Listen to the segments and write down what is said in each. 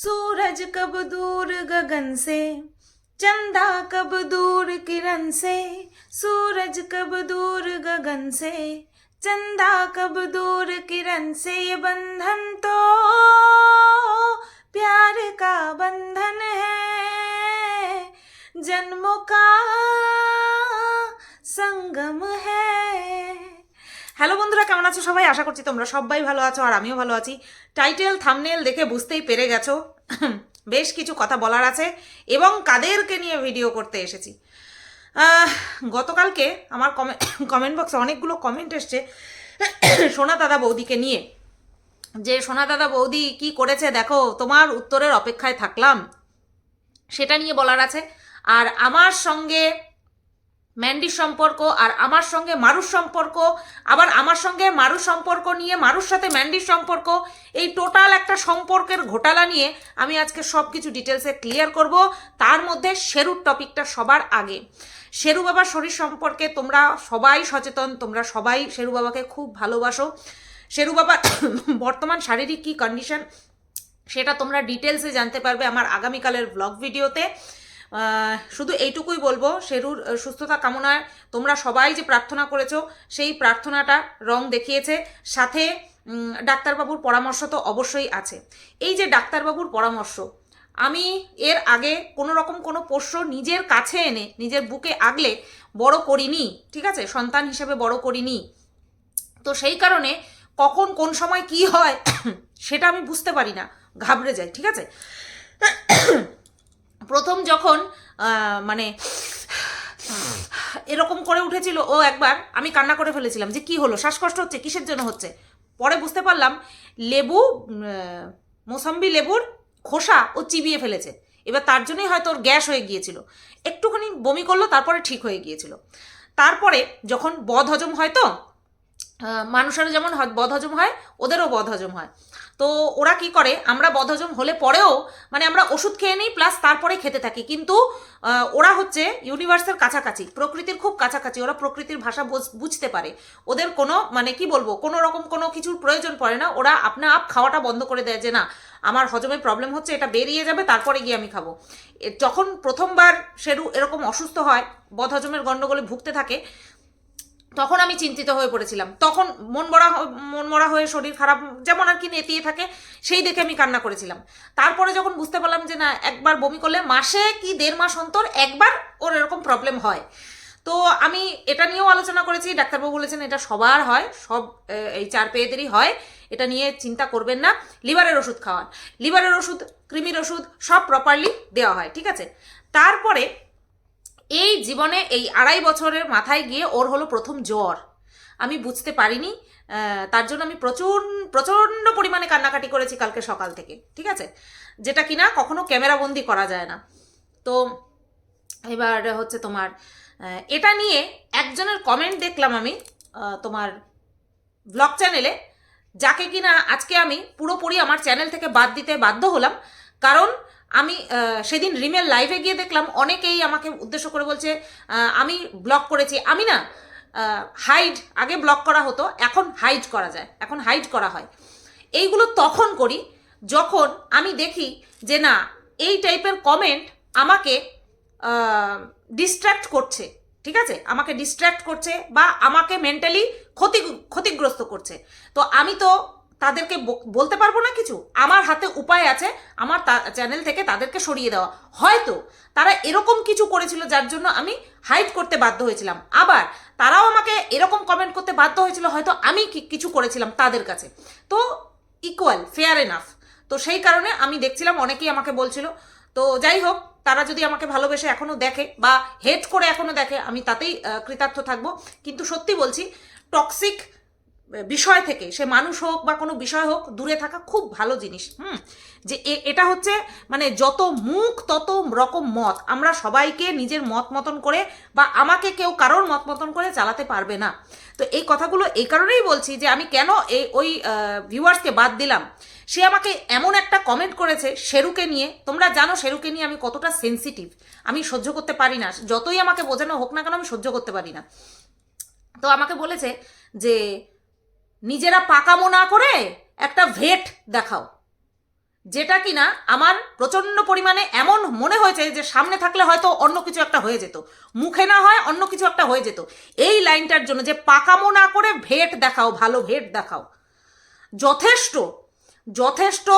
सूरज कब दूर गगन से, चंदा कब दूर किरण से, सूरज कब दूर गगन से, चंदा कब दूर किरण से ये बंधन तो प्यार का बंधन है। जन्मों का संगम है। হ্যালো বন্ধুরা, কেমন আছো সবাই? আশা করছি তোমরা সবাই ভালো আছো আর আমিও ভালো আছি। টাইটেল থামনেল দেখে বুঝতেই পেরে গেছো। বেশ কিছু কথা বলার আছে এবং কাদেরকে নিয়ে ভিডিও করতে এসেছি। গতকালকে আমার কমেন্ট বক্সে অনেকগুলো কমেন্ট এসছে। সোনা দাদা বৌদিকে নিয়ে। যে সোনা দাদা বৌদি কি করেছে দেখো, তোমার উত্তরের অপেক্ষায় থাকলাম। সেটা নিয়ে বলার আছে। আর আমার সঙ্গে ম্যান্ডির সম্পর্ক আর আমার সঙ্গে মারুর সম্পর্ক, আবার আমার সঙ্গে মারুর সম্পর্ক নিয়ে মারুর সাথে ম্যান্ডির সম্পর্ক, এই টোটাল একটা সম্পর্কের ঘোটালা নিয়ে আমি আজকে সব কিছু ডিটেলসে ক্লিয়ার করব। তার মধ্যে শেরুর টপিকটা সবার আগে। শেরু বাবার শরীর সম্পর্কে তোমরা সবাই সচেতন, তোমরা সবাই শেরু বাবাকে খুব ভালোবাসো। শেরু বাবার বর্তমান শারীরিক কী কন্ডিশন সেটা তোমরা ডিটেলসে জানতে পারবে আমার আগামীকালের ব্লগ ভিডিওতে শুধু এইটুকুই বলব শেরুর সুস্থতা কামনায় তোমরা সবাই যে প্রার্থনা করেছ, সেই প্রার্থনাটা রং দেখিয়েছে। সাথে ডাক্তারবাবুর পরামর্শ তো অবশ্যই আছে। এই যে ডাক্তারবাবুর পরামর্শ, আমি এর আগে কোনো রকম কোনো পোষ্য নিজের কাছে এনে, নিজের বুকে আগলে বড় করিনি, ঠিক আছে? সন্তান হিসেবে বড় করিনি। তো সেই কারণে কখন, কোন সময় কি হয়, সেটা আমি বুঝতে পারি না, ঘাবড়ে যাই, ঠিক আছে? প্রথম যখন মানে এরকম করে উঠেছিল ও একবার, আমি কান্না করে ফেলেছিলাম যে কি হলো, শ্বাসকষ্ট হচ্ছে, কিসের জন্য হচ্ছে? পরে বুঝতে পারলাম, লেবু মোসাম্বি লেবুর খোসা ও চিবিয়ে ফেলেছে। এবার তার জন্যই হয়তো ওর গ্যাস হয়ে গিয়েছিল। একটুখানি বমি করল, তারপরে ঠিক হয়ে গিয়েছিল। তারপরে যখন বদ হজম হয় তো মানুষেরও যেমন হ- বদহজম হয়, ওদেরও বদ হজম হয়। তো ওরা কি করে? আমরা বদহজম হলে পরেও মানে আমরা ওষুধ খেয়ে নিই প্লাস তারপরে খেতে থাকি। কিন্তু ওরা হচ্ছে ইউনিভার্সের কাছাকাছি, প্রকৃতির খুব কাছাকাছি। ওরা প্রকৃতির ভাষা বুঝ- বুঝতে পারে। ওদের কোনো মানে কি বলব? কোনো রকম কোনো কিছুর প্রয়োজন পড়ে না। ওরা আপনা আপ খাওয়াটা বন্ধ করে দেয় যে, না, আমার হজমে প্রবলেম হচ্ছে, এটা বেরিয়ে যাবে, তারপরে গিয়ে আমি খাব। যখন প্রথমবার সেরু এরকম অসুস্থ হয়, বদহজমের গণ্ডগোলে ভুগতে থাকে তখন আমি চিন্তিত হয়ে পড়েছিলাম। তখন মন মরা মন মরা হয়ে শরীর খারাপ যেমন আর কি নেতিয়ে থাকে, সেই দেখে আমি কান্না করেছিলাম। তারপরে যখন বুঝতে পারলাম যে না, একবার বমি করলে মাসে কি দেড় মাস অন্তর একবার ওর এরকম প্রবলেম হয়। তো আমি এটা নিয়েও আলোচনা করেছি, ডাক্তারবাবু বলেছেন এটা সবার হয়, সব এই চার পেয়েদেরই হয়, এটা নিয়ে চিন্তা করবেন না। লিভারের ওষুধ খাওয়ান। লিভারের ওষুধ, কৃমির ওষুধ সব প্রপারলি দেওয়া হয়, ঠিক আছে? তারপরে এই জীবনে এই আড়াই বছরের মাথায় গিয়ে ওর হলো প্রথম জ্বর। আমি বুঝতে পারিনি তার জন্য আমি প্রচুর, প্রচণ্ড পরিমাণে কান্নাকাটি করেছি কালকে সকাল থেকে, ঠিক আছে? যেটা কিনা কখনো ক্যামেরাবন্দি করা যায় না। তো এবার হচ্ছে তোমার এটা নিয়ে একজনের কমেন্ট দেখলাম আমি তোমার ব্লগ চ্যানেলে যাকে কিনা আজকে আমি পুরোপুরি আমার চ্যানেল থেকে বাদ দিতে বাধ্য হলাম। কারণ আমি সেদিন রিমেল লাইভে গিয়ে দেখলাম অনেকেই আমাকে উদ্দেশ্য করে বলছে আমি ব্লক করেছি। আমি না হাইড আগে ব্লক করা হতো, এখন হাইড করা যায়, এখন হাইড করা হয়। এইগুলো তখন করি, যখন আমি দেখি যে না, এই টাইপের কমেন্ট আমাকে ডিস্ট্র্যাক্ট করছে, ঠিক আছে? আমাকে ডিস্ট্র্যাক্ট করছে বা আমাকে মেন্টালি ক্ষতি, ক্ষতিগ্রস্ত করছে। তো আমি তো তাদেরকে বলতে পারব না কিছু? আমার হাতে উপায় আছে, আমার চ্যানেল থেকে তাদেরকে সরিয়ে দেওয়া। হয়তো তারা এরকম কিছু করেছিল যার জন্য আমি হাইড করতে বাধ্য হয়েছিলাম। আবার তারাও আমাকে এরকম কমেন্ট করতে বাধ্য হয়েছিল, হয়তো আমি কিছু করেছিলাম তাদের কাছে। তো ইকুয়াল ফেয়ার এনাফ তো সেই কারণে আমি দেখছিলাম, অনেকেই আমাকে বলছিল, তো যাই হোক, তারা যদি আমাকে ভালোবেসে এখনও দেখে বা হেট করে এখনও দেখে, আমি তাতেই কৃতার্থ থাকব। কিন্তু সত্যি বলছি টক্সিক বিষয় থেকে, সে মানুষ হোক বা কোনো বিষয় হোক, দূরে থাকা খুব ভালো জিনিস, হুম? যে এটা হচ্ছে মানে যত মুখ, তত রকম মত। আমরা সবাইকে নিজের মত মতন করে বা আমাকে কেউ কারোর মত মতন করে চালাতে পারবে না। তো এই কথাগুলো এই কারণেই বলছি যে আমি কেন এই, ওই ভিউয়ার্সকে বাদ দিলাম। সে আমাকে এমন একটা কমেন্ট করেছে, শেরুকে নিয়ে। তোমরা জানো শেরুকে নিয়ে আমি কতটা সেন্সিটিভ আমি সহ্য করতে পারি না। যতই আমাকে বোঝানো হোক না কেন, আমি সহ্য করতে পারি না। তো আমাকে বলেছে যে নিজেরা পাকামো না করে একটা ভেট দেখাও। যেটা কিনা আমার প্রচণ্ড পরিমাণে এমন মনে হয়েছে যে সামনে থাকলে হয়তো অন্য কিছু একটা হয়ে যেত। মুখে না হয় অন্য কিছু একটা হয়ে যেত। এই লাইনটার জন্য যে পাকামো না করে ভেট দেখাও, ভালো ভেট দেখাও। যথেষ্ট যথেষ্ট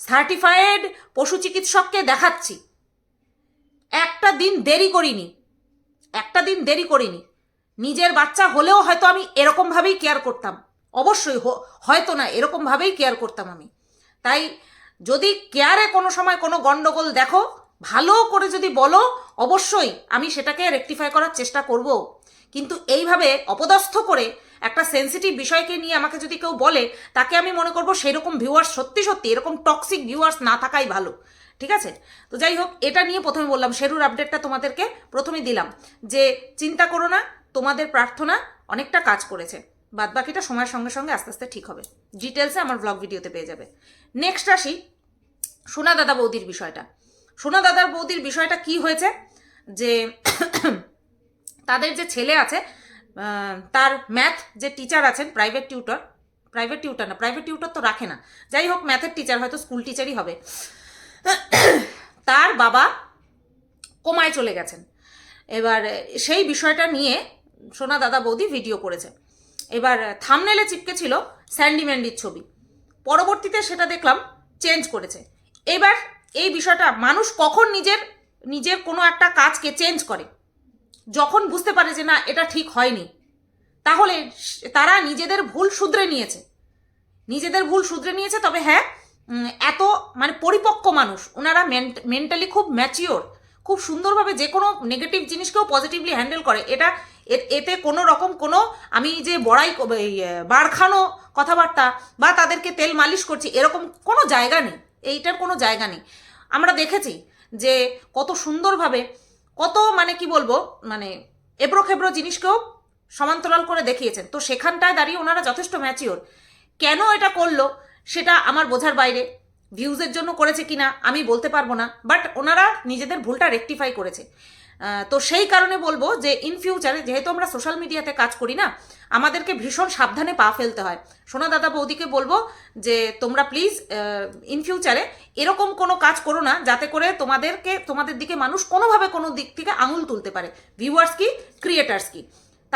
সার্টিফাইড পশু চিকিৎসককে দেখাচ্ছি। একটা দিন দেরি করিনি, একটা দিন দেরি করিনি। নিজের বাচ্চা হলেও হয়তো আমি এরকমভাবেই কেয়ার করতাম। অবশ্যই হয়তো না এরকমভাবেই কেয়ার করতাম আমি। তাই যদি কেয়ারে কোনো সময় কোনো গন্ডগোল দেখো, ভালো করে যদি বলো, অবশ্যই আমি সেটাকে রেকটিফাই করার চেষ্টা করব। কিন্তু এইভাবে অপদস্থ করে একটা সেন্সিটিভ বিষয়কে নিয়ে আমাকে যদি কেউ বলে, তাকে আমি মনে করব সেরকম ভিউয়ার্স সত্যি সত্যি, এরকম টক্সিক ভিউয়ার্স না থাকাই ভালো। ঠিক আছে? তো যাই হোক, এটা নিয়ে প্রথমে বললাম শেরুর আপডেটটা তোমাদেরকে প্রথমে দিলাম যে, চিন্তা করো না, তোমাদের প্রার্থনা অনেকটা কাজ করেছে। বাদ বাকিটা সময়ের সঙ্গে সঙ্গে আস্তে আস্তে ঠিক হবে। ডিটেলসে আমার ব্লগ ভিডিওতে পেয়ে যাবে। নেক্সট আসি সোনা দাদা বৌদির বিষয়টা। সোনা দাদার বৌদির বিষয়টা কি হয়েছে? যে তাদের যে ছেলে আছে তার ম্যাথ যে টিচার আছেন প্রাইভেট টিউটর প্রাইভেট টিউটর না প্রাইভেট টিউটর তো রাখে না। যাই হোক ম্যাথের টিচার হয়তো স্কুল টিচারই হবে। তার বাবা কোমায় চলে গেছেন। এবার সেই বিষয়টা নিয়ে সোনা দাদা বৌদি ভিডিও করেছে। এবার থামনেলে চিপকে ছিল স্যান্ডি ম্যান্ডির ছবি। পরবর্তীতে সেটা দেখলাম চেঞ্জ করেছে। এবার এই বিষয়টা, মানুষ কখন নিজের নিজের কোনো একটা কাজকে চেঞ্জ করে? যখন বুঝতে পারে যে না, এটা ঠিক হয়নি, তাহলে তারা নিজেদের ভুল শুধরে নিয়েছে। নিজেদের ভুল শুধরে নিয়েছে, তবে হ্যাঁ এত মানে পরিপক্ক মানুষ ওনারা মেন্টালি খুব ম্যাচিওর খুব সুন্দরভাবে যে কোনো নেগেটিভ জিনিসকেও পজিটিভলি হ্যান্ডেল করে। এটা এতে কোনো রকম কোনো আমি যে বড়াই বাড়খানো কথাবার্তা বা তাদেরকে তেল মালিশ করছি, এরকম কোনো জায়গা নেই। এইটার কোনো জায়গা নেই। আমরা দেখেছি যে কত সুন্দরভাবে কত মানে কি বলব মানে এবড়ো খেবড়ো জিনিসকেও সমান্তরাল করে দেখিয়েছেন। তো সেখানটায় দাঁড়িয়ে ওনারা যথেষ্ট ম্যাচিওর কেন এটা করল, সেটা আমার বোঝার বাইরে। ভিউজের জন্য করেছে কিনা, আমি বলতে পারব না বাট ওনারা নিজেদের ভুলটা রেকটিফাই করেছে। তো সেই কারণে বলব যে ইন ফিউচারে যেহেতু আমরা সোশ্যাল মিডিয়াতে কাজ করি না, আমাদেরকে ভীষণ সাবধানে পা ফেলতে হয়। সোনা দাদা বৌদিকে বলব যে, তোমরা প্লিজ ইন ফিউচারে এরকম কোনো কাজ করো না, যাতে করে তোমাদেরকে, তোমাদের দিকে মানুষ কোনোভাবে কোনো দিক থেকে আঙুল তুলতে পারে। ভিউয়ার্স কি? ক্রিয়েটার্স কি?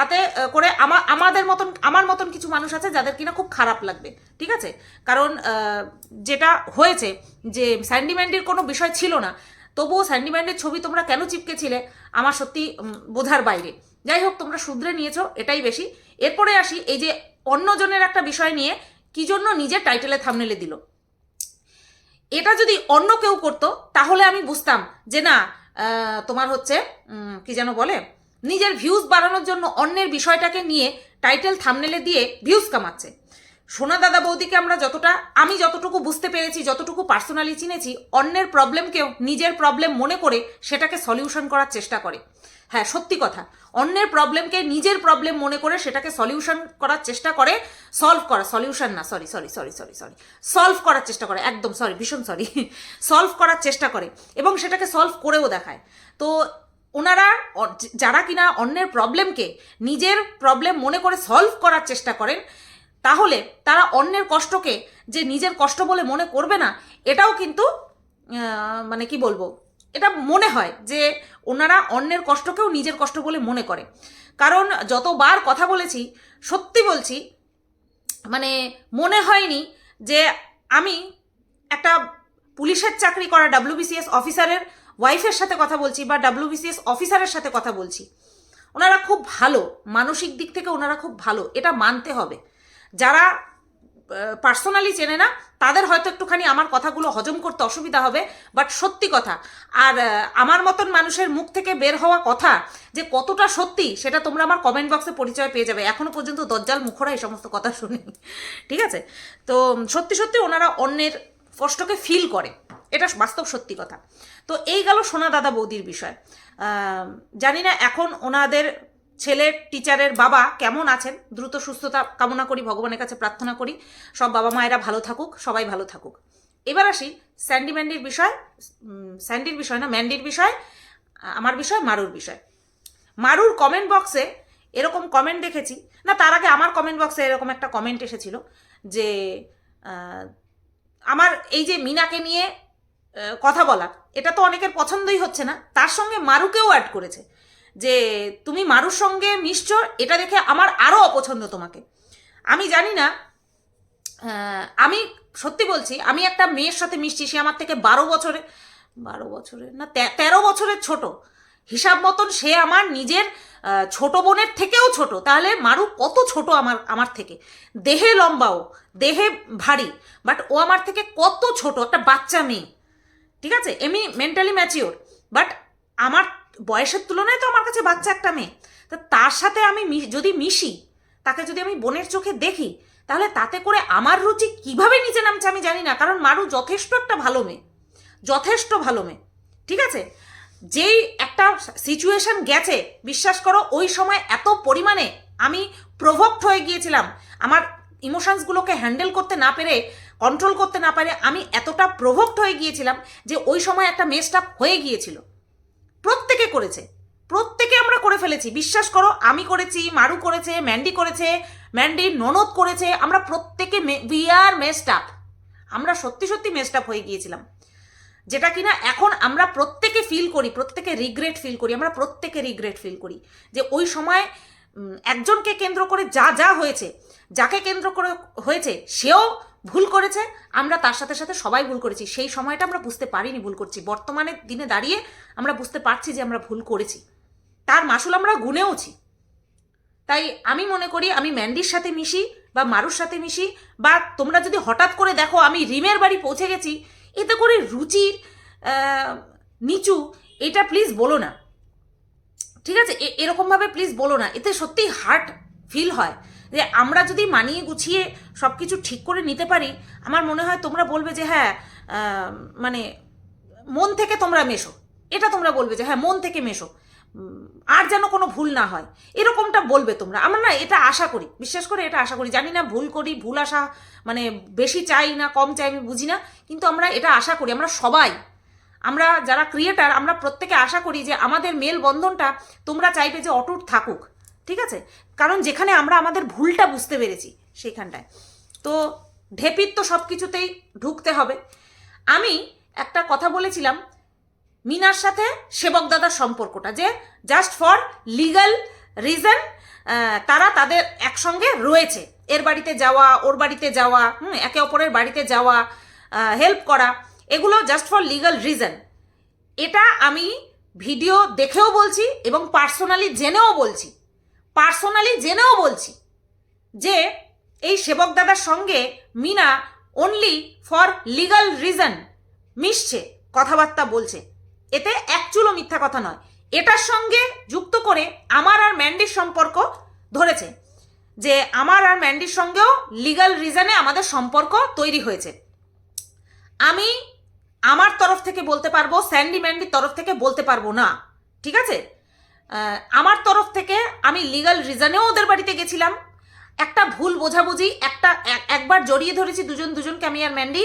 তাতে করে আমার আমাদের মতন, আমার মতন কিছু মানুষ আছে যাদের কিনা খুব খারাপ লাগবে, ঠিক আছে? কারণ যেটা হয়েছে যে স্যান্ডি ম্যান্ডির কোনো বিষয় ছিল না, তবুও স্যান্ডি ম্যান্ডির ছবি তোমরা কেন চিপকেছিলে আমার সত্যি বোঝার বাইরে। যাই হোক, তোমরা শুধরে নিয়েছো, এটাই বেশি। এরপরে আসি, এই যে অন্যজনের একটা বিষয় নিয়ে কি জন্য নিজের টাইটেলে থামনেলে দিল? এটা যদি অন্য কেউ করতো, তাহলে আমি বুঝতাম যে না তোমার হচ্ছে কি যেন বলে নিজের ভিউজ বাড়ানোর জন্য অন্যের বিষয়টাকে নিয়ে টাইটেল থামনেলে দিয়ে ভিউজ কামাচ্ছে। সোনা দাদা বৌদিকে আমরা যতটা, আমি যতটুকু বুঝতে পেরেছি, যতটুকু পার্সোনালি চিনেছি, অন্যের প্রবলেমকেও নিজের প্রবলেম মনে করে সেটাকে সলিউশন করার চেষ্টা করে। হ্যাঁ সত্যি কথা, অন্যের প্রবলেমকে নিজের প্রবলেম মনে করে সেটাকে সলিউশন করার চেষ্টা করে সলভ করা সলিউশন না sorry sorry sorry sorry sorry solve করার চেষ্টা করে, একদম সরি ভীষণ সরি সলভ করার চেষ্টা করে এবং সেটাকে সলভ করেও দেখায়। তো ওনারা যারা কিনা অন্যের প্রবলেমকে নিজের প্রবলেম মনে করে সলভ করার চেষ্টা করেন, তাহলে তারা অন্যের কষ্টকে যে নিজের কষ্ট বলে মনে করবে না, এটাও কিন্তু মানে কি বলব, এটা মনে হয় যে ওনারা অন্যের কষ্টকেও নিজের কষ্ট বলে মনে করে। কারণ যতবার কথা বলেছি, সত্যি বলছি মানে মনে হয়নি যে আমি একটা পুলিশের চাকরি করা ডাব্লিউবিসিএস অফিসারের ওয়াইফের সাথে কথা বলছি বা ডাব্লিউবিসিএস অফিসারের সাথে কথা বলছি, ওনারা খুব ভালো, মানসিক দিক থেকে ওনারা খুব ভালো, এটা মানতে হবে। যারা পার্সোনালি চেনে না, তাদের হয়তো একটুখানি আমার কথাগুলো হজম করতে অসুবিধা হবে বাট সত্যি কথা। আর আমার মতন মানুষের মুখ থেকে বের হওয়া কথা যে কতটা সত্যি, সেটা তোমরা আমার কমেন্ট বক্সে পরিচয় পেয়ে যাবে। এখনও পর্যন্ত দজ্জাল মুখরা এই সমস্ত কথা শুনি ঠিক আছে? তো, সত্যি সত্যি ওনারা অন্যের কষ্টকে ফিল করে। এটা বাস্তব সত্যি কথা। তো এই গেল সোনা দাদা বৌদির বিষয়। জানি না এখন ওনাদের ছেলের টিচারের বাবা কেমন আছেন? দ্রুত সুস্থতা কামনা করি, ভগবানের কাছে প্রার্থনা করি। সব বাবা মায়েরা ভালো থাকুক, সবাই ভালো থাকুক। এবার আসি স্যান্ডি ম্যান্ডির বিষয়। স্যান্ডির বিষয় না, ম্যান্ডির বিষয়, আমার বিষয়, মারুর বিষয়। মারুর কমেন্ট বক্সে এরকম কমেন্ট দেখেছি। না, তার আগে আমার কমেন্ট বক্সে এরকম একটা কমেন্ট এসেছিল যে আমার এই যে মিনাকে নিয়ে কথা বলা এটা তো অনেকের পছন্দই হচ্ছে না। তার সঙ্গে মারুকেও অ্যাড করেছে যে, তুমি মারুর সঙ্গে মিশছো এটা দেখে আমার আরও অপছন্দ তোমাকে। আমি জানি না আমি সত্যি বলছি, আমি একটা মেয়ের সাথে মিশছি, সে আমার থেকে বারো বছরে, বারো বছরের না তেরো বছরের ছোট। হিসাব মতন সে আমার নিজের ছোট বোনের থেকেও ছোট। তাহলে মারু কত ছোট আমার আমার থেকে? দেহে লম্বাও দেহে ভারী বাট ও আমার থেকে কত ছোট? একটা বাচ্চা মেয়ে। ঠিক আছে? এমনি মেন্টালি ম্যাচিওর বাট আমার বয়সের তুলনায় তো আমার কাছে বাচ্চা একটা মেয়ে। তা তার সাথে আমি যদি মিশি, তাকে যদি আমি বোনের চোখে দেখি, তাহলে তাতে করে আমার রুচি কীভাবে নিচে নামছে আমি জানি না, কারণ মারু যথেষ্ট একটা ভালো মেয়ে। যথেষ্ট ভালো মেয়ে। ঠিক আছে? যেই একটা সিচুয়েশন গেছে, বিশ্বাস করো, ওই সময় এত পরিমাণে আমি প্রভোক্ট হয়ে গিয়েছিলাম। আমার ইমোশনসগুলোকে হ্যান্ডেল করতে না পেরে কন্ট্রোল করতে না পারে, আমি এতটা প্রভোক্ট হয়ে গিয়েছিলাম যে ওই সময় একটা মেসটাপ হয়ে গিয়েছিল। প্রত্যেকে করেছে। প্রত্যেকে আমরা করে ফেলেছি। বিশ্বাস করো, আমি করেছি, মারু করেছে, ম্যান্ডি করেছে, ম্যান্ডি ননদ করেছে, আমরা প্রত্যেকে উই আর মেসড আপ আমরা সত্যি সত্যি মেসড আপ হয়ে গিয়েছিলাম। যেটা কিনা এখন আমরা প্রত্যেকে ফিল করি, প্রত্যেকে রিগ্রেট ফিল করি, আমরা প্রত্যেকে রিগ্রেট ফিল করি যে ওই সময় একজনকে কেন্দ্র করে যা যা হয়েছে, যাকে কেন্দ্র করে হয়েছে, সেও ভুল করেছে, আমরা তার সাথে সাথে সবাই ভুল করেছি। সেই সময়টা আমরা বুঝতে পারিনি ভুল করছি। বর্তমানে দিনে দাঁড়িয়ে আমরা বুঝতে পারছি যে আমরা ভুল করেছি। তার মাসুল আমরা গুনেওছি। তাই আমি মনে করি আমি ম্যান্ডির সাথে মিশি বা মারুর সাথে মিশি বা তোমরা যদি হঠাৎ করে দেখো আমি রিমের বাড়ি পৌঁছে গেছি, এতে করে রুচির নিচু, এটা প্লিজ বলো না। ঠিক আছে? এরকমভাবে প্লিজ বলো না। এতে সত্যি হার্ট ফিল হয়। যে আমরা যদি মানিয়ে গুছিয়ে সব কিছু ঠিক করে নিতে পারি, আমার মনে হয় তোমরা বলবে যে হ্যাঁ মানে মন থেকে তোমরা মেশো। এটা তোমরা বলবে যে হ্যাঁ মন থেকে মেশো। আর যেন কোনো ভুল না হয়। এরকমটা বলবে তোমরা। আমরা না এটা আশা করি। বিশ্বাস করে এটা আশা করি। জানি না ভুল করি, ভুল আশা মানে বেশি চাই না, কম চাই, আমি বুঝি না। কিন্তু আমরা এটা আশা করি। আমরা সবাই, আমরা যারা ক্রিয়েটার আমরা প্রত্যেকে আশা করি যে আমাদের মেল বন্ধনটা তোমরা চাইবে যে অটুট থাকুক। ঠিক আছে? কারণ যেখানে আমরা আমাদের ভুলটা বুঝতে পেরেছি সেখানটায়। তো ঢেপির তো সব কিছুতেই ঢুকতে হবে। আমি একটা কথা বলেছিলাম মিনার সাথে সেবক দাদার সম্পর্কটা, যে জাস্ট ফর লিগাল রিজন তারা তাদের একসঙ্গে রয়েছে। এর বাড়িতে যাওয়া, ওর বাড়িতে যাওয়া, হুম, একে অপরের বাড়িতে যাওয়া হেল্প করা, এগুলো জাস্ট ফর লিগাল রিজন এটা আমি ভিডিও দেখেও বলছি এবং পার্সোনালি জেনেও বলছি। পার্সোনালি জেনেও বলছি যে এই সেবক দাদার সঙ্গে Mina only for legal reason মিশছে, কথাবার্তা বলছে। এতে এক চুলো মিথ্যা কথা নয়। এটার সঙ্গে যুক্ত করে আমার আর ম্যান্ডির সম্পর্ক ধরেছে যে আমার আর ম্যান্ডির সঙ্গেও লিগাল রিজনে আমাদের সম্পর্ক তৈরি হয়েছে। আমি আমার তরফ থেকে বলতে পারব স্যান্ডি ম্যান্ডির তরফ থেকে বলতে পারব না। ঠিক আছে? আমার তরফ থেকে আমি লিগাল রিজনেও ওদের বাড়িতে গেছিলাম। একটা ভুল বোঝাবুঝি, একটা একবার জড়িয়ে ধরেছি দুজন দুজনকে আমি আর ম্যান্ডি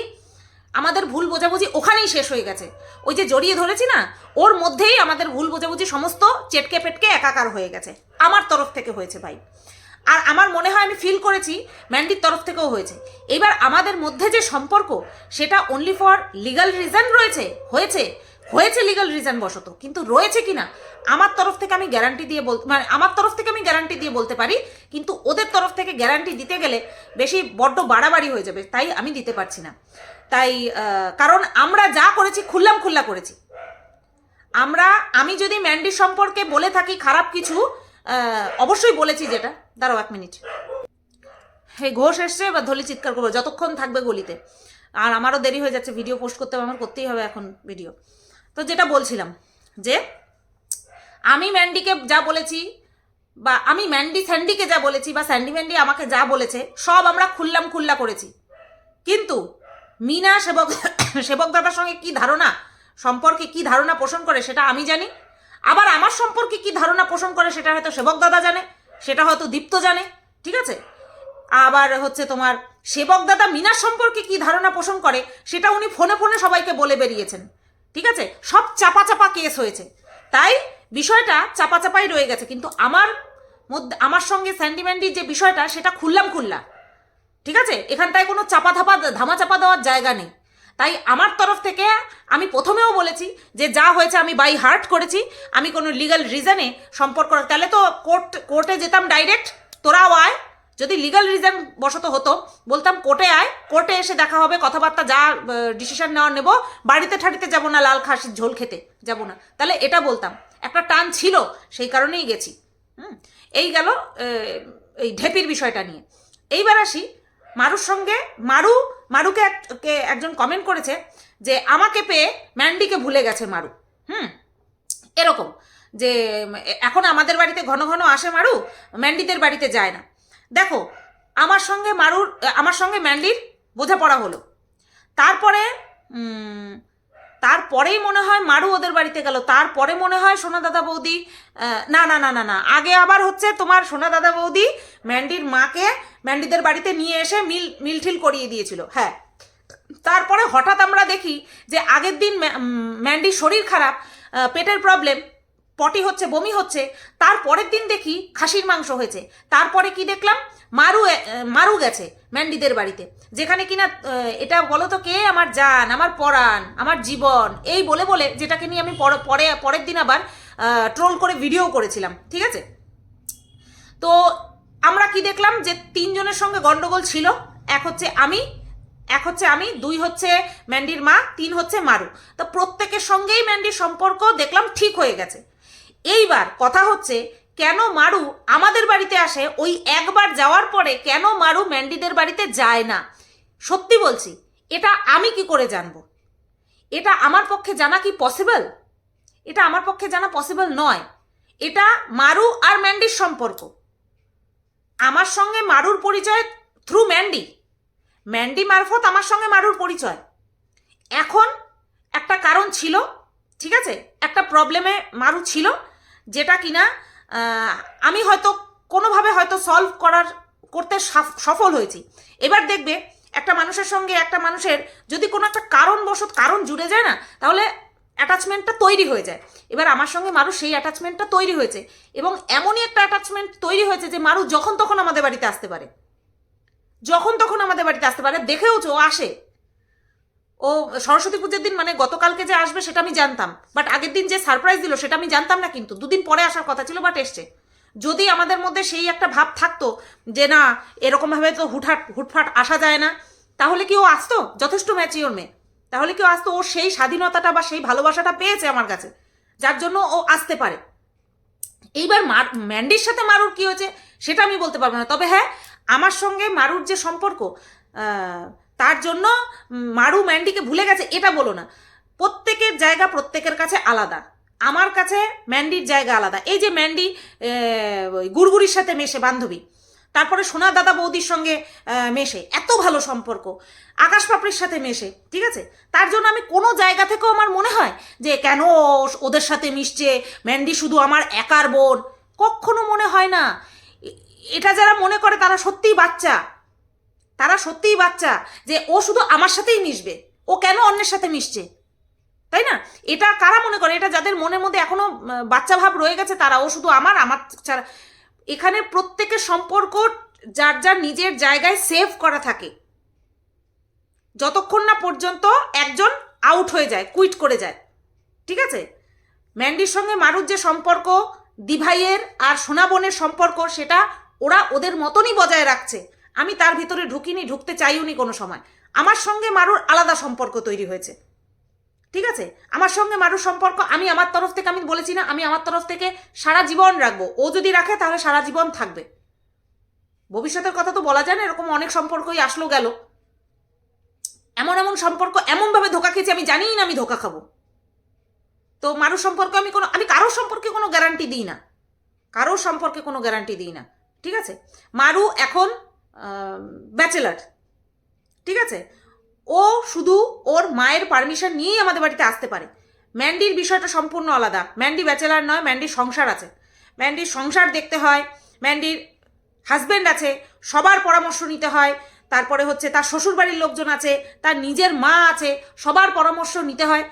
আমাদের ভুল বোঝাবুঝি ওখানেই শেষ হয়ে গেছে। ওই যে জড়িয়ে ধরেছি না, ওর মধ্যেই আমাদের ভুল বোঝাবুঝি সমস্ত চেটকে পেটকে একাকার হয়ে গেছে। আমার তরফ থেকে হয়েছে ভাই। আর আমার মনে হয় আমি ফিল করেছি ম্যান্ডির তরফ থেকেও হয়েছে। এবার আমাদের মধ্যে যে সম্পর্ক, সেটা অনলি ফর লিগাল রিজন রয়েছে, হয়েছে। হয়েছে লিগাল রিজন বশত, কিন্তু রয়েছে কিনা, আমার তরফ থেকে আমি গ্যারান্টি দিয়ে বলতে মানে আমার তরফ থেকে আমি গ্যারান্টি দিয়ে বলতে পারি, কিন্তু ওদের তরফ থেকে গ্যারান্টি দিতে গেলে বেশি বড্ড বাড়াবাড়ি হয়ে যাবে, তাই আমি দিতে পারছি না। তাই কারণ আমরা যা করেছি, খুললাম খুল্লা করেছি। আমরা, আমি যদি ম্যান্ডি সম্পর্কে বলে থাকি খারাপ কিছু অবশ্যই বলেছি যেটা। দাঁড়াও এক মিনিট হে ঘোষ এসছে, এবার ধলি চিৎকার করব, যতক্ষণ থাকবে গলিতে। আর আমারও দেরি হয়ে যাচ্ছে ভিডিও পোস্ট করতে হবে, আমার করতেই হবে এখন ভিডিও তো যেটা বলছিলাম, যে আমি ম্যান্ডিকে যা বলেছি বা আমি ম্যান্ডি স্যান্ডিকে যা বলেছি বা স্যান্ডি ম্যান্ডি আমাকে যা বলেছে, সব আমরা খুললাম খুল্লা করেছি। কিন্তু মিনা সেবক সেবক দাদার সঙ্গে কি ধারণা, সম্পর্কে কি ধারণা পোষণ করে সেটা আমি জানি। আবার আমার সম্পর্কে কি ধারণা পোষণ করে সেটা হয়তো সেবক দাদা জানে, সেটা হয়তো দীপ্ত জানে, ঠিক আছে? আবার হচ্ছে তোমার সেবক দাদা মিনার সম্পর্কে কি ধারণা পোষণ করে, সেটা উনি ফোনে ফোনে সবাইকে বলে বেরিয়েছেন। ঠিক আছে? সব চাপা চাপা কেস হয়েছে। তাই বিষয়টা চাপা চাপাই রয়ে গেছে। কিন্তু আমার মধ্যে, আমার সঙ্গে স্যান্ডি ম্যান্ডির যে বিষয়টা, সেটা খুললাম খুললা। ঠিক আছে? এখানটায় কোনো চাপা ধাপা, ধামা চাপা দেওয়ার জায়গা নেই। তাই আমার তরফ থেকে আমি প্রথমেও বলেছি যে যা হয়েছে আমি বাই হার্ট করেছি। আমি কোনো লিগাল রিজনে সম্পর্ক তাহলে তো কোর্ট কোর্টে যেতাম ডাইরেক্ট তোরাও আয়। যদি লিগাল রিজন বশত হতো, বলতাম কোর্টে আয়, কোর্টে এসে দেখা হবে, কথাবার্তা যা ডিসিশন নেওয়ার নেব, বাড়িতে ঠাড়িতে যাব না, লাল খাসির ঝোল খেতে যাব না। তাহলে এটা বলতাম। একটা টান ছিল, সেই কারণেই গেছি। হুম? এই গেল এই ঢেপির বিষয়টা নিয়ে। এইবার আসি মারুর সঙ্গে। মারু, মারুকে এক- একজন কমেন্ট করেছে যে, আমাকে পেয়ে ম্যান্ডিকে ভুলে গেছে মারু। হুম? এরকম। যে এখন আমাদের বাড়িতে ঘন ঘন আসে মারু, ম্যান্ডিদের বাড়িতে যায় না। দেখো, আমার সঙ্গে মারুর আমার সঙ্গে ম্যান্ডির বোঝাপড়া হলো। তারপরে তারপরেই মনে হয় মারু ওদের বাড়িতে গেল। তারপরে মনে হয় সোনা দাদা বৌদি না না না না না। আগে আবার হচ্ছে তোমার সোনা দাদা বৌদি ম্যান্ডির মাকে ম্যান্ডিদের বাড়িতে নিয়ে এসে মিল, মিলঠিল করিয়ে দিয়েছিল। হ্যাঁ। তারপরে হঠাৎ আমরা দেখি যে আগের দিন ম্যান্ডির শরীর খারাপ পেটের প্রবলেম পটি হচ্ছে, বমি হচ্ছে তারপরের দিন দেখি খাসির মাংস হয়েছে। তারপরে কি দেখলাম? মারু মারু গেছে ম্যান্ডিদের বাড়িতে। যেখানে কিনা এটা বলো তো কে? আমার জান, আমার পরাণ, আমার জীবন। এই বলে বলে যেটাকে নিয়ে আমি পরে পরে, পরের দিন আবার ট্রোল করে ভিডিও করেছিলাম, ঠিক আছে? তো আমরা কি দেখলাম যে তিনজনের সঙ্গে গন্ডগোল ছিল, এক হচ্ছে আমি, এক হচ্ছে আমি, দুই হচ্ছে ম্যান্ডির মা, তিন হচ্ছে মারু। তো প্রত্যেকের সঙ্গেই ম্যান্ডির সম্পর্ক দেখলাম ঠিক হয়ে গেছে। এইবার কথা হচ্ছে, কেন মারু আমাদের বাড়িতে আসে, ওই একবার যাওয়ার পরে কেন মারু ম্যান্ডিদের বাড়িতে যায় না? সত্যি বলছি, এটা আমি কি করে জানব? এটা আমার পক্ষে জানা কি পসিবল এটা আমার পক্ষে জানা পসিবল নয়। এটা মারু আর ম্যান্ডির সম্পর্ক। আমার সঙ্গে মারুর পরিচয় থ্রু ম্যান্ডি। ম্যান্ডি মারফত আমার সঙ্গে মারুর পরিচয়। এখন একটা কারণ ছিল, ঠিক আছে? একটা প্রবলেমে মারু ছিল যেটা কিনা আমি হয়তো কোনোভাবে হয়তো সলভ করার, করতে সাফ- সফল হয়েছি। এবার দেখবে একটা মানুষের সঙ্গে একটা মানুষের যদি কোনো একটা কারণবশত, কারণ জুড়ে যায় না, তাহলে অ্যাটাচমেন্টটা তৈরি হয়ে যায়। এবার আমার সঙ্গে মারু সেই অ্যাটাচমেন্টটা তৈরি হয়েছে এবং এমনই একটা অ্যাটাচমেন্ট তৈরি হয়েছে যে মারু যখন তখন আমাদের বাড়িতে আসতে পারে। যখন তখন আমাদের বাড়িতে আসতে পারে দেখেওছে ও আসে। ও সরস্বতী পুজোর দিন মানে গতকালকে যে আসবে সেটা আমি জানতাম। বাট আগের দিন যে সারপ্রাইজ দিল সেটা আমি জানতাম না কিন্তু। দুদিন পরে আসার কথা ছিল বাট এসছে। যদি আমাদের মধ্যে সেই একটা ভাব থাকতো যে না, এরকমভাবে তো হুটহাট, হুটফাট আসা যায় না, তাহলে কি ও আসতো? যথেষ্ট ম্যাচিওর মেয়ে। তাহলে কি ও আসতো? ও সেই স্বাধীনতাটা বা সেই ভালোবাসাটা পেয়েছে আমার কাছে। যার জন্য ও আসতে পারে। এইবার মার ম্যান্ডির সাথে মারুর কি হয়েছে সেটা আমি বলতে পারব না। তবে হ্যাঁ আমার সঙ্গে মারুর যে সম্পর্ক তার জন্য মারু ম্যান্ডিকে ভুলে গেছে, এটা বলো না। প্রত্যেকের জায়গা প্রত্যেকের কাছে আলাদা। আমার কাছে ম্যান্ডির জায়গা আলাদা। এই যে ম্যান্ডি গুড়গুড়ির সাথে মেশে, বান্ধবী। তারপরে সোনা দাদা বৌদির সঙ্গে মেশে। এত ভালো সম্পর্ক। আকাশ পাপড়ির সাথে মেশে, ঠিক আছে? তার জন্য আমি কোনো জায়গা থেকেও আমার মনে হয় যে, কেন ওদের সাথে মিশছে? ম্যান্ডি শুধু আমার একার বোন। কখনো মনে হয় না। এটা যারা মনে করে তারা সত্যিই বাচ্চা। তারা সত্যিই বাচ্চা যে ও শুধু আমার সাথেই মিশবে। ও কেন অন্যের সাথে মিশছে? তাই না? এটা কারা মনে করে? এটা যাদের মনের মধ্যে এখনও বাচ্চা ভাব রয়ে গেছে, তারা ও শুধু আমার আমার ছাড়া। এখানে প্রত্যেকের সম্পর্ক যার যার নিজের জায়গায় সেভ করা থাকে। যতক্ষণ না পর্যন্ত একজন আউট হয়ে যায় কুইট করে যায়। ঠিক আছে? ম্যান্ডির সঙ্গে মারুর যে সম্পর্ক, দিভাইয়ের আর সোনা বোনের সম্পর্ক, সেটা ওরা ওদের মতনই বজায় রাখছে। আমি তার ভিতরে ঢুকিনি, ঢুকতে চাইওনি কোনো সময়। আমার সঙ্গে মারুর আলাদা সম্পর্ক তৈরি হয়েছে। ঠিক আছে? আমার সঙ্গে মারুর সম্পর্ক আমি আমার তরফ থেকে, আমি বলেছি না, আমি আমার তরফ থেকে সারা জীবন রাখব। ও যদি রাখে তাহলে সারা জীবন থাকবে। ভবিষ্যতের কথা তো বলা যায় না, এরকম অনেক সম্পর্কই আসলো গেল। এমন এমন সম্পর্ক এমনভাবে ধোকা খেয়েছি, আমি জানিই না আমি ধোকা খাব। তো মারুর সম্পর্কে আমি কোনো, আমি কারোর সম্পর্কে কোনো গ্যারান্টি দিই না। কারোর সম্পর্কে কোনো গ্যারান্টি দিই না। ঠিক আছে? মারু এখন ব্যাচেলার ঠিক আছে? ও শুধু ওর মায়ের পারমিশন নিয়েই আমাদের বাড়িতে আসতে পারে। ম্যান্ডির বিষয়টা সম্পূর্ণ আলাদা। ম্যান্ডি ব্যাচেলার নয় ম্যান্ডির সংসার আছে। ম্যান্ডির সংসার দেখতে হয় ম্যান্ডির হাজব্যান্ড আছে, সবার পরামর্শ নিতে হয়, তারপরে হচ্ছে তার শ্বশুরবাড়ির লোকজন আছে, তার নিজের মা আছে, সবার পরামর্শ নিতে হয়।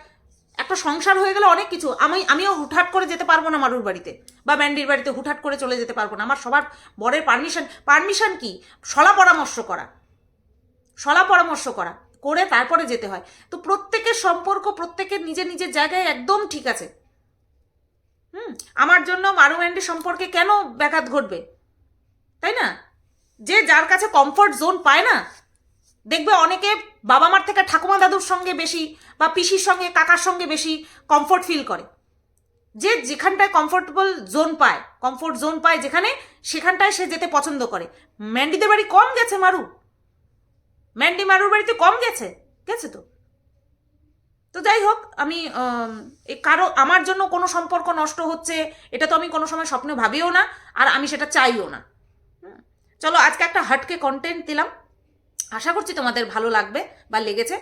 একটা সংসার হয়ে গেলে অনেক কিছু। আমি, আমিও হুটহাট করে যেতে পারব না মারুর বাড়িতে বা ব্যান্ডির বাড়িতে হুটহাট করে চলে যেতে পারব না। আমার সবার বরের পারমিশন পারমিশন কি? সলা পরামর্শ করা। সলা পরামর্শ করা। করে তারপরে যেতে হয়। তো প্রত্যেকের সম্পর্ক প্রত্যেকের নিজের নিজের জায়গায় একদম ঠিক আছে। হুম? আমার জন্য মারু ম্যান্ডি সম্পর্কে কেন ব্যাঘাত ঘটবে? তাই না? যে যার কাছে কমফর্ট জোন পায় না দেখবে অনেকে বাবা মার থেকে ঠাকুমা দাদুর সঙ্গে বেশি বা পিসির সঙ্গে, কাকার সঙ্গে বেশি কমফর্ট ফিল করে। যে যেখানটায় কমফোর্টেবল জোন পায় কমফোর্ট জোন পায় যেখানে, সেখানটায় সে যেতে পছন্দ করে। ম্যান্ডিদের বাড়ি কম গেছে, মারু। ম্যান্ডি মারুর বাড়িতে কম গেছে গেছে তো। তো যাই হোক, আমি কারও, আমার জন্য কোনো সম্পর্ক নষ্ট হচ্ছে, এটা তো আমি কোনো সময় স্বপ্নে ভাবিও না, আর আমি সেটা চাইও না। চলো আজকে একটা হাটকে কন্টেন্ট দিলাম। আশা করছি তোমাদের ভালো লাগবে বা লেগেছে।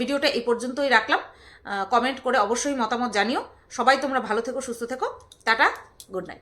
ভিডিওটা এই পর্যন্তই রাখলাম। কমেন্ট করে অবশ্যই মতামত জানিও। সবাই তোমরা ভালো থেকো, সুস্থ থেকো। Tata good night